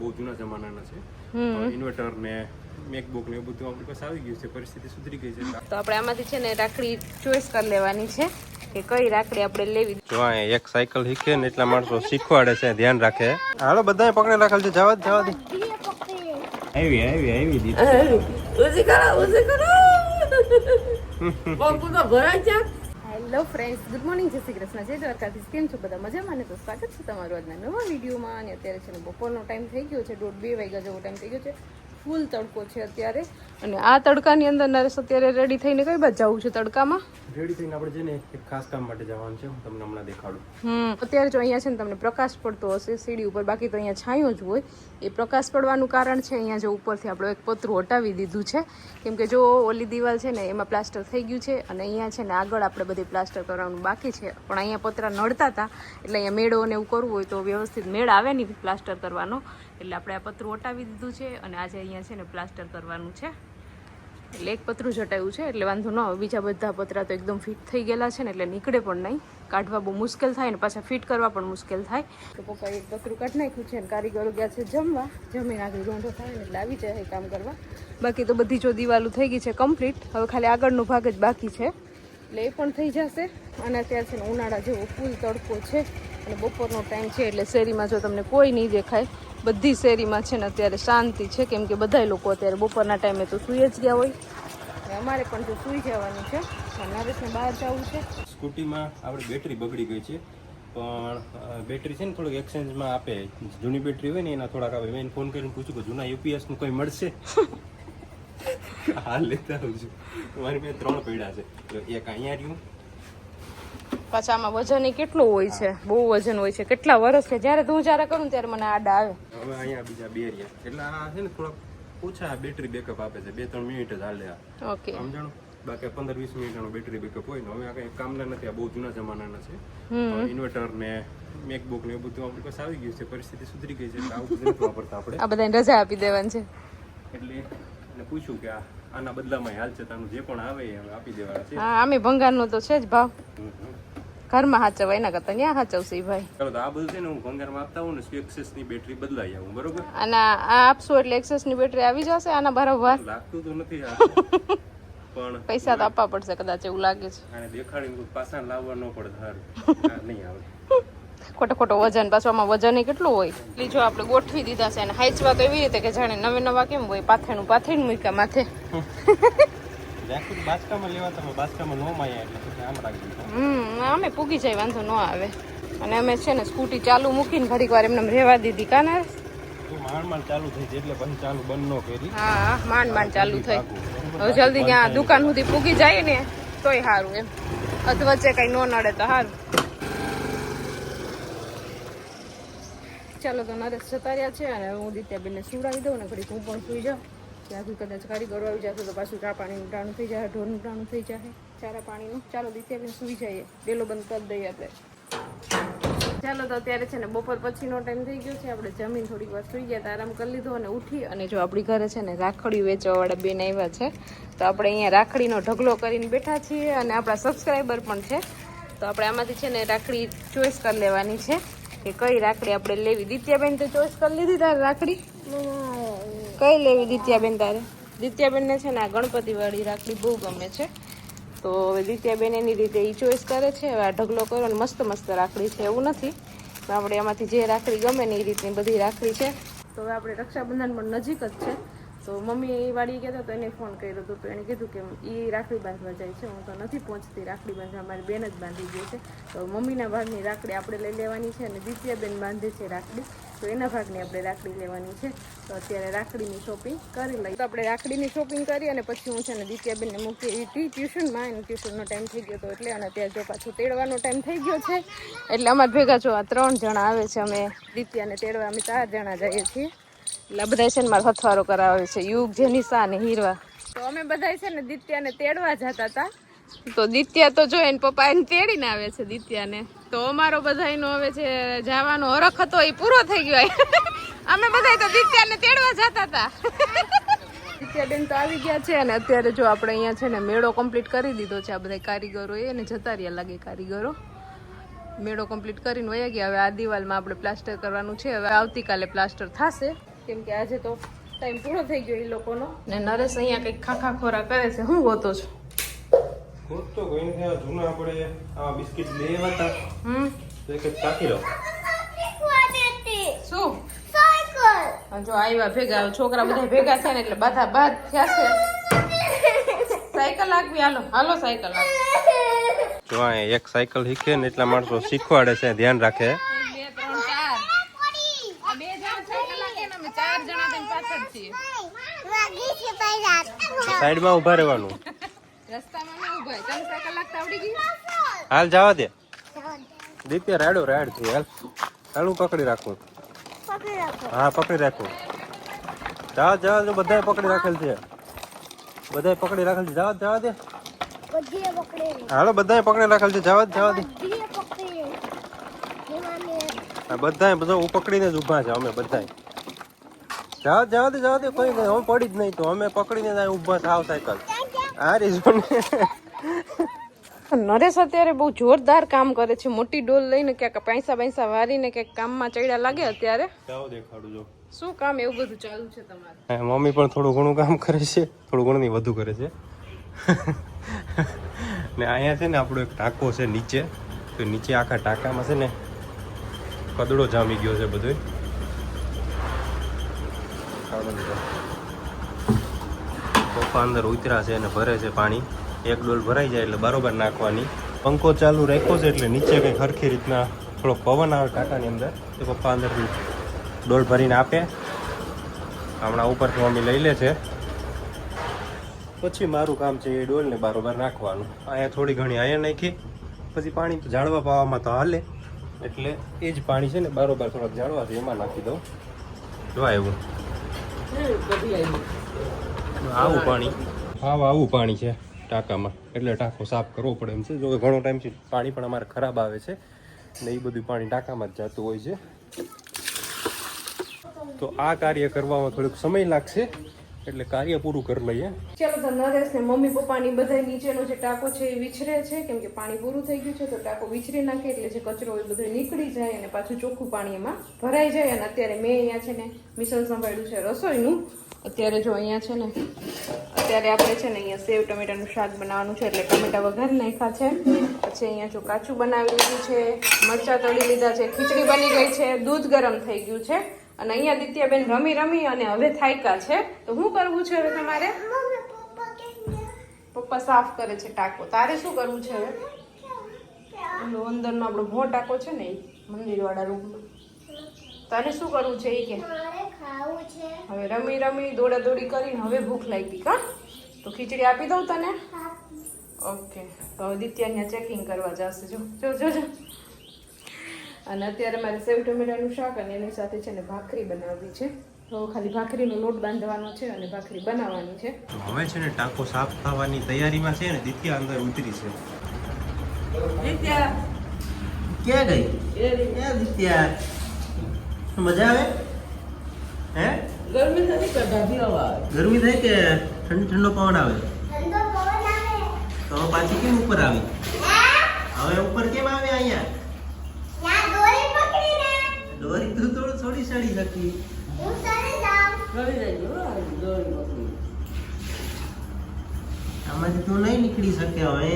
બહુ જૂના જમાનાના છે. ઇન્વર્ટર ને મેકબુક ને બધું આપણી પાસે આવી ગયું છે. પરિસ્થિતિ સુધરી ગઈ છે. તો આપણે આમાંથી છે ને રાખડી ચોઈસ કરી લેવાની છે કે કઈ રાખડી આપણે લેવી. જો અહીંયા એક સાયકલ શીખે ને એટલા માણસો શીખવાડે છે ધ્યાન રાખે. હાલો બધા પકડે રાખેલ છે. જવા દે જવા દે. આવી આવી આવી દીધી. ઉજી કરો ઉજી કરો. બાપુ તો ભરાય છે. હેલો ફ્રેન્ડ્સ ગુડ મોર્નિંગ જય શ્રી કૃષ્ણ. જય દ્વારકાધીશ. કેમ છો બધા? મજામાં ને? તો સ્વાગત છે તમારું આજના નવા વિડીયોમાં. અને અત્યારે છે ને બપોરનો ટાઈમ થઈ ગયો છે. દોઢ બે વાગ્યા જેવો ટાઈમ થઈ ગયો છે. ફૂલ તડકો છે અત્યારે. અને આ તડકાની અંદર નરેશ અત્યારે રેડી થઈને કઈ બાજુ જવું છે? તડકામાં? રેડી થઈને આપણે છે એક ખાસ કામ માટે જવાનું છે. હું તમને હમણાં દેખાડું. હમ અત્યારે જો અહીંયા છે ને તમને પ્રકાશ પડતો હશે સીડી ઉપર. બાકી તો અહીંયા છાંયો જ હોય. એ પ્રકાશ પડવાનું કારણ છે અહીંયા જો ઉપરથી આપણે એક પતરું હટાવી દીધું છે. કેમ કે જો ઓલી દિવાલ છે ને એમાં પ્લાસ્ટર થઈ ગયું છે અને અહીંયા છે ને આગળ આપણે બધી પ્લાસ્ટર કરવાનું બાકી છે. પણ અહીંયા પતરા નડતા હતા. એટલે અહીંયા મેળો ને એવું કરવું હોય તો વ્યવસ્થિત મેળ આવે નહીં પ્લાસ્ટર કરવાનો. એટલે આપણે આ પતરું હટાવી દીધું છે અને આજે અહીંયા છે ને પ્લાસ્ટર કરવાનું છે. એટલે એક પતરું જટાયું છે, એટલે વાંધો ન બીજા બધા પતરા તો એકદમ ફિટ થઈ ગયેલા છે ને, એટલે નીકળે પણ નહીં. કાઢવા બહુ મુશ્કેલ થાય ને, પાછા ફિટ કરવા પણ મુશ્કેલ થાય. તો પપ્પાએ એક પતરું કાઢી નાખ્યું છે અને કારીગરો ગયા છે જમવા. જમીન આગળ રોંઢો થાય એટલે આવી જાય કામ કરવા. બાકી તો બધી જો દિવાલો થઈ ગઈ છે કમ્પ્લીટ. હવે ખાલી આગળનો ભાગ જ બાકી છે. એટલે એ પણ થઈ જશે. અને અત્યારે છે ને ઉનાળા જેવો ફૂલ તડકો છે. અને બપોરનો ટાઈમ છે, એટલે શેરીમાં જો તમને કોઈ નહીં દેખાય બધી શેરીમાં છે ને અત્યારે શાંતિ છે. કેમ કે બધાય લોકો અત્યારે બપોરના ટાઈમે તો સૂઈ જ ગયા હોય. અને અમારે પણ જો સૂઈ જવાનું છે. નરેશને બહાર જવું છે. સ્કૂટીમાં આપણી બેટરી બગડી ગઈ છે. પણ બેટરી છે ને થોડુંક એક્સચેન્જમાં આપે. જૂની બેટરી હોય ને એના થોડાક આવે મેં ફોન કરીને પૂછ્યું કે જૂના યુપીએસનું કંઈ કોઈ મળશે? હાલ લેતા આવું છું મારી મેં ત્રણ પૈડા છે. એક અહીંયા રહ્યું પાછા આમાં વજન કેટલું હોય છે? બહુ વજન હોય છે. કેટલા વર્ષ છે? જ્યારે તું જ્યારે કરું ત્યારે મને આડા આવે. હવે અહીંયા બીજા બે રહ્યા. એટલે આ છે ને થોડાક ઓછા બેટરી બેકઅપ આપે છે. બે ત્રણ મિનિટ જ હાલે ઓકે. સમજણ? બાકી પંદર વીસ મિનિટનો બેટરી બેકઅપ હોય ને હવે આ કઈ કામના નથી. આ બહુ જૂના જમાનાના છે. ઇન્વર્ટર ને મેકબુક ને એ બધું આપણી પાસે આવી ગયું છે. પરિસ્થિતિ સુધરી ગઈ છે. આવું બધું વાપરતા આપણે. આ બધાને રજા આપી દેવાની છે. એટલે ને પૂછ્યું કે આ આના બદલામાં હાલ છે તાનું જે પણ આવે એ આપી દેવાના છે. હા આમે ભંગારનો તો છે જ ભાવ. ઘરમાં હાચવવા એના કરતા ત્યાં હાચવશે ભાઈ. ચાલો તો આ બધું છે ને હું ભંગારમાં આપતા હું ને એક્સેસની બેટરી બદલાઈ આવું બરોબર? અને આ આપશો એટલે એક્સેસની બેટરી આવી જશે આના બરાબર લાગતું તો નથી પણ પૈસા તો આપવા પડશે કદાચ એવું લાગે છે. અને દેખાડીને પાછા લાવવા ન પડે હાર. નહીં આવે. ખોટો ખોટો વજન પાછું આમાં વજન કેટલું હોય? એટલે જો આપણે ગોઠવી દીધા છે અને હાઈચવા તો એવી રીતે કે જાણે નવે નવા કેમ હોય પાથેનું પાથરીને મૂક્યા માથે. સુધી બાચકામાં લેવા તમે બાચકામાં નો માયા એટલે પછી આમ રાખી દીધા હમ અમે પૂગી જાય વાંધો ન આવે. અને અમે છે ને સ્કૂટી ચાલુ મૂકીને ઘડીક વાર એમને રહેવા દીધી કાને માંડ માંડ ચાલુ થઈ જાય એટલે પછી ચાલુ બંધ નો કરી. હા માંડ માંડ ચાલુ થઈ. હવે જલ્દી ત્યાં દુકાન સુધી પૂગી જાય ને તોય સારું એમ. વચ્ચે કઈ ન નડે તો સારું ચાલો તો નરેશ જતા રહ્યા છે અને હું દિત્યાબેનને સુવડાવી દઉં ને ઘડીક હું પણ સુઈ જાઉં. ત્યાં સુધી કદાચ કારીગરો આવી જશે તો પાછું ચા પાણીનું ટાણું થઈ જાય, ઢોરનું ટાણું થઈ જાય, ચારા પાણીનું. ચાલો, દિત્યાબેન સુઈ જઈએ ડેલો બંધ કરી દઈએ આપણે. ચાલો, તો અત્યારે છે ને બપોર પછીનો ટાઈમ થઈ ગયો છે. આપણે જમીન થોડીક વાર સુઈ ગયા આરામ કરી લીધો અને ઉઠી અને જો આપણી ઘરે છે ને રાખડી વેચવાવાળા બેન આવ્યા છે, તો આપણે અહીંયા રાખડીનો ઢગલો કરીને બેઠા છીએ અને આપણા સબસ્ક્રાઈબર પણ છે. તો આપણે આમાંથી છે ને રાખડી ચોઈસ કરી લેવાની છે કે કઈ રાખડી આપણે લેવી. દિત્યાબેન તો ચોઈસ કરી લીધી તારે રાખડી? કઈ લેવી દિત્યાબેન તારે? દિત્યાબેનને છે ને આ ગણપતિવાળી રાખડી બહુ ગમે છે. તો હવે દિત્યાબેન એની રીતે એ ચોઈસ કરે છે. આ ઢગલો કર્યો ને મસ્ત મસ્ત રાખડી છે. એવું નથી. આપણે એમાંથી જે રાખડી ગમે ને એ રીતની બધી રાખડી છે. તો હવે આપણે રક્ષાબંધન પણ નજીક જ છે. તો મમ્મી એ વાળી કહેતા તો એને ફોન કર્યો હતો તો એને કીધું કે એ રાખડી બાંધવા જાય છે. હું તો નથી પહોંચતી રાખડી બાંધવા. મારી બેન જ બાંધી ગઈ છે. તો મમ્મીના ભાગની રાખડી આપણે લઈ લેવાની છે અને દિત્યાબેન બાંધે છે રાખડી. તો એના ભાગની આપણે રાખડી લેવાની છે. તો અત્યારે રાખડીની શોપિંગ કરી લઈએ. તો આપણે રાખડીની શોપિંગ કરી અને પછી હું છે ને દિત્યાબેનને મૂકી હતી ટ્યુશનમાં. એને ટ્યુશનનો ટાઈમ થઈ ગયો હતો એટલે અને અત્યારે જો પાછું તેડવાનો ટાઈમ થઈ ગયો છે. એટલે અમારે ભેગા જો આ ત્રણ જણા આવે છે. અમે દિત્યાને તેડવા, અમે ચાર જણા જઈએ છીએ. એટલે બધા છે ને મારો હથવારો કરાવે છે. યુગ, જેનિસા અને હીરવા. તો અમે બધા છે ને દિત્યાને તેડવા જતા હતા. તો દિત્યા તો જો એને પપ્પા એને તેડીને આવે છે, દિત્યાને. તો અમારો બધાયનો હવે છે જવાનો હરખ હતો એ પૂરો થઈ ગયો. અમે બધા તો દિત્યાને તેડવા જતા હતા દિત્યાબેન તો આવી ગયા છે અને અત્યારે જો આપણે અહીંયા છે ને મેળો કમ્પ્લીટ કરી દીધો છે આ બધા કારીગરો એને જતા રહ્યા લાગે કારીગરો. મેળો કમ્પ્લીટ કરીને વયા ગયા. હવે આ દિવાલમાં આપણે પ્લાસ્ટર કરવાનું છે. હવે આવતીકાલે પ્લાસ્ટર થશે. કેમ કે આજે તો ટાઈમ પૂરો થઈ ગયો એ લોકોનો. ને નરેશ અહીંયા કંઈક ખાખા ખોરા કરે છે. હું ગોતો છું ખોટ તો કોઈ નથી આ જૂના આપણે આ બિસ્કિટ લેવા હતા હમ. તો એક જ ચાખી લો શું? જો આવ્યા ભેગા છોકરા બધા ભેગા થયા ને એટલે બધા બાદ થયા છે. સાયકલ આગવી હાલો હાલો સાયકલ જો આ એક સાયકલ શીખે ને એટલા માણસો શીખવાડે છે ધ્યાન રાખે. બે ત્રણ ચાર. આ બે જણા સાયકલ લાગે ને અમે ચાર જણા થઈને પાછળ છીએ. સાઈડમાં ઊભા રહેવાનું. રસ્તામાં હાલ જવા દે. દીપ્ય રાડો રાડ છું હાલ. હાલું પકડી રાખું. હા પકડી રાખું. જવા જવા દે બધા પકડી રાખેલ છે. બધા પકડી રાખેલ છે. જવા જવા દે. હાલો બધાએ પકડી રાખેલ છે. જવા જવા દે. આ બધાએ બધો હું પકડીને જ ઊભા છે અમે બધાએ જવા જવા દે જવા દે. કોઈ નહીં હું પડી જ નહીં તો અમે પકડીને જ ઊભા થાવ સાયકલ. આ રીઝન નરેશ અત્યારે બહુ જોરદાર કામ કરે છે. મોટી ડોલ લઈને ક્યાંક પૈસા પૈસા વારીને ક્યાંક કામમાં ચડ્યા લાગે અત્યારે. દેખાડું જો. શું કામ એવું બધું ચાલુ છે તમારે? મમ્મી પણ થોડું ઘણું કામ કરે છે. થોડું ઘણું નહીં વધુ કરે છે. ને અહીંયા છે ને આપણો એક ટાંકો છે નીચે. તો નીચે આખા ટાંકામાં છે ને કદડો જામી ગયો છે બધો પપ્પા અંદર ઉતરા છે અને ભરે છે પાણી. એક ડોલ ભરાઈ જાય એટલે બરોબર નાખવાની. પંખો ચાલુ રાખ્યો છે એટલે નીચે કંઈ સરખી રીતના થોડો પવન આવે ટાંકાની અંદર તો પપ્પા અંદરથી ડોલ ભરીને આપે. હમણાં ઉપરથી મમ્મી લઈ લે છે. પછી મારું કામ છે એ ડોલને બરોબર નાખવાનું. અહીંયા થોડી ઘણી અહીંયા નાખી. પછી પાણી તો ઝાડવા પાવામાં તો હાલે. એટલે એ જ પાણી છે ને બરોબર થોડાક ઝાડવા છે એમાં નાખી દઉં. જો આવ્યું. આવું. પાણી. હા આવું પાણી છે. ટાંકામાં. એટલે ટાંકો સાફ કરવો પડે એમ છે. જો ઘણો ટાઈમથી પાણી પણ અમારે ખરાબ આવે છે ને એ બધું પાણી ટાંકામાં જ જતું હોય છે. તો આ કાર્ય કરવામાં થોડોક સમય લાગશે, એટલે કાર્ય પૂરું કરી લઈએ. ચાલો તો નરેશ ને મમ્મી પપ્પાની બધા નીચેનો જે ટાંકો છે એ વિછરે છે, કેમ કે પાણી પૂરું થઈ ગયું છે, તો ટાંકો વિછરી નાખે એટલે જે કચરો એ બધો નીકળી જાય અને પાછું ચોખ્ખું પાણી એમાં ભરાઈ જાય. અને અત્યારે મેં અહીંયા છે ને મિશન સંભાળ્યું છે રસોઈનું. અત્યારે જો અહીંયા છે ને અત્યારે આપણે છે ને અહીંયા સેવ ટમેટાનું શાક બનાવવાનું છે એટલે ટમેટા વગર નાખ્યા છે. પછી અહીંયા જો કાચું બનાવી લીધું છે મરચાં તળી લીધા છે ખીચડી બની ગઈ છે દૂધ ગરમ થઈ ગયું છે. અને અહીંયા દિત્યાબેન રમી રમી અને હવે થાયકા છે. તો શું કરવું છે હવે તમારે? પપ્પા સાફ કરે છે ટાંકો. તારે શું કરવું છે હવે? એનો અંદરનો આપણો ભો ટાંકો છે ને એ મંદિરવાળા રૂમમાં તારે શું કરવું છે એ કે? હવે રમી રમી દોડા દોડી કરીને હવે ભૂખ લાગી કા તો ખીચડી આપી દઉં તને? ઓકે. તો હવે દિત્યા ચેકિંગ કરવા જશે. જો જો જો જો. અને અત્યારે મારે સેવ ટમેટાનું શાક અને એની સાથે છે ને ભાખરી બનાવવી છે. તો ખાલી ભાખરીનો લોટ બાંધવાનો છે અને ભાખરી બનાવવાની છે. હવે છે ને ટાંકો સાફ થવાની તૈયારીમાં છે ને દિત્યા અંદર ઉતરી છે. દિત્યા! ક્યાં ગઈ? ક્યાં દિત્યા? મજા આવે? હે? ગરમી નથી ગરમી થાય કે ઠંડો ઠંડો પવન આવે? તો પાછી કેમ ઉપર આવી? હવે ઉપર કેમ આવે અહીંયા? દોરી તું થોડું થોડી સડી શકી. આમાંથી તું નહીં નીકળી શકે હવે.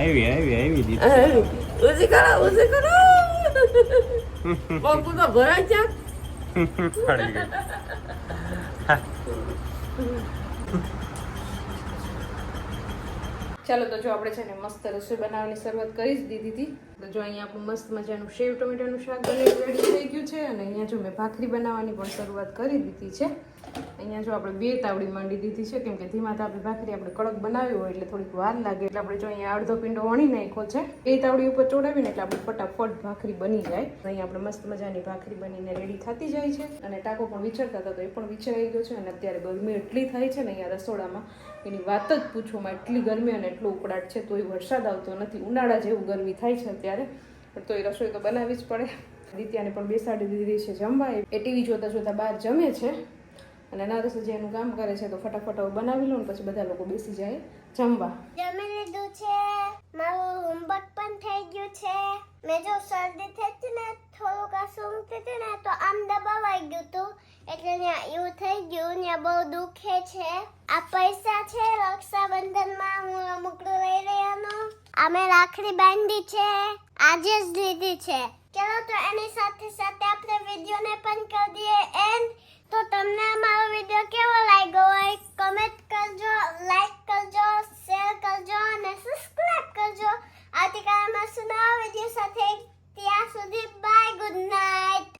આવી આવી આવી દિત્યા ઉજી કરો ઉજી કરો. ચાલો તો જો આપણે છે ને મસ્ત રસોઈ બનાવવાની શરૂઆત કરી જ દીધી હતી. તો જો અહીંયા આપણું મસ્ત મજાનું સેવ ટમેટાનું શાક બની રેડી થઈ ગયું છે અને અહીંયા જો મેં ભાખરી બનાવવાની પણ શરૂઆત કરી દીધી છે. અહીંયા જો આપણે બે તાવડી માંડી દીધી છે, કેમ કે ધીમા તાપે ભાખરી આપણે કડક બનાવી હોય એટલે થોડીક વાર લાગે. એટલે આપણે જો અહીંયા અડધો પીંડો વણી નાખ્યો છે, એ તાવડી ઉપર ચોડાવીને એટલે આપણે ફટાફટ ભાખરી બની જાય. અહીંયા આપણે મસ્ત મજાની ભાખરી બનીને રેડી થતી જાય છે. અને ટાંકો પણ વિચરતા હતા તો એ પણ વિચરાઈ ગયો છે અને અત્યારે ગરમી એટલી થાય છે ને અહીંયા રસોડામાં, એની વાત જ પૂછવામાં એટલી ગરમી અને એટલો ઉકળાટ છે, તોય વરસાદ આવતો નથી. ઉનાળા જેવું ગરમી થાય છે અત્યારે, પણ એ રસોઈ તો બનાવવી જ પડે. દિત્યાને પણ બેસાડી દીધી છે જમવા. એ ટીવી જોતા જોતા બહાર જમે છે. અને નરેશ જે એનું કામ કરે છે તો ફટાફટ બનાવી લઉં પછી બધા લોકો બેસી જાય. જમવા. જમી લીધું છે. મારું હોમવર્ક પણ થઈ ગયું છે. મેં જો શરદી થઈ હતી ને, થોડુંક આ સૂંઘતી હતી ને, તો આમ દબાવાઈ ગયું હતું. એટલે ત્યાં એવું થઈ ગયું, ત્યાં બહુ દુખે છે. આ પૈસા છે, રક્ષાબંધનમાં હું રમકડું લઈ રહ્યાનો અમે રાખડી બાંધી છે. આજે જ લીધી છે. ચલો તો એની સાથે સાથે આપણે વિડીયોને પણ તો તમને મારો વિડિયો કેવો લાગ્યો હોય? કમેન્ટ કરજો લાઈક કરજો શેર કરજો અને સબસ્ક્રાઇબ કરજો. આવતીકાલે મળશું નવા વીડિયો સાથે ત્યાં સુધી બાય ગુડ નાઇટ